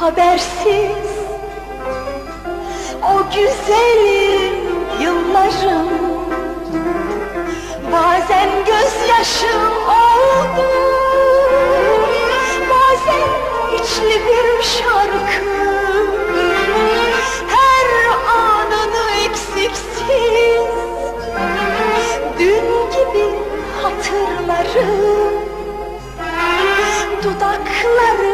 habersiz. O güzelim yıllarım. Bazen gözyaşım oldu. Bazen içli bir şarkı. Her anını eksiksiz. Dün gibi hatırlarım. Dudaklarımda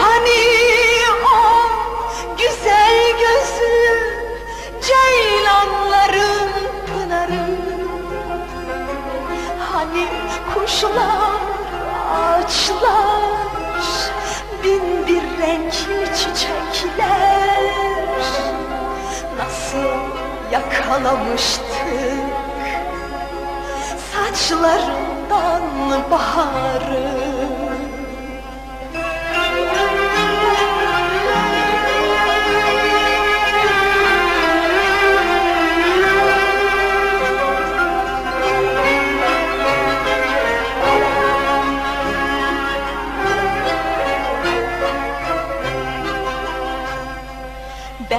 Hani o güzel gözlü ceylanların pınarı? Hani kuşlar, ağaçlar, bin bir renkli çiçekler? Nasıl yakalamıştık saçlarından baharı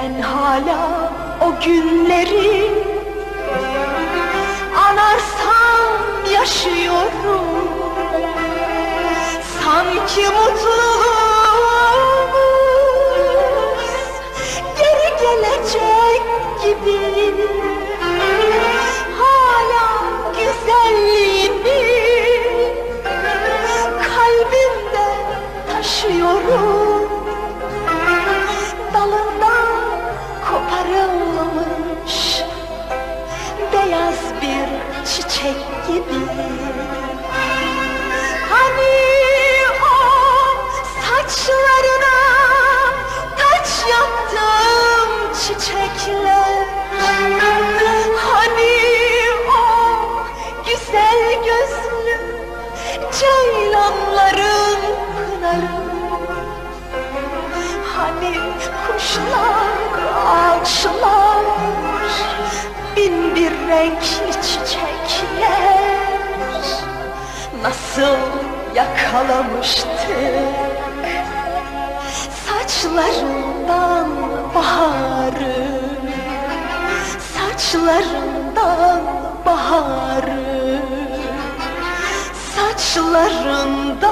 Ben hala o günleri anarsam yaşıyorum. Sanki mutluluğumuz gibi. Hani o saçlarına taç yaptım çiçekler. Hani o güzel gözlü ceylanların pınarı. Hani kuşlar, ağaçlar, bin bir renkli çiçekler Nasıl yakalamıştık saçlarından baharı Saçlarından baharı Saçlarından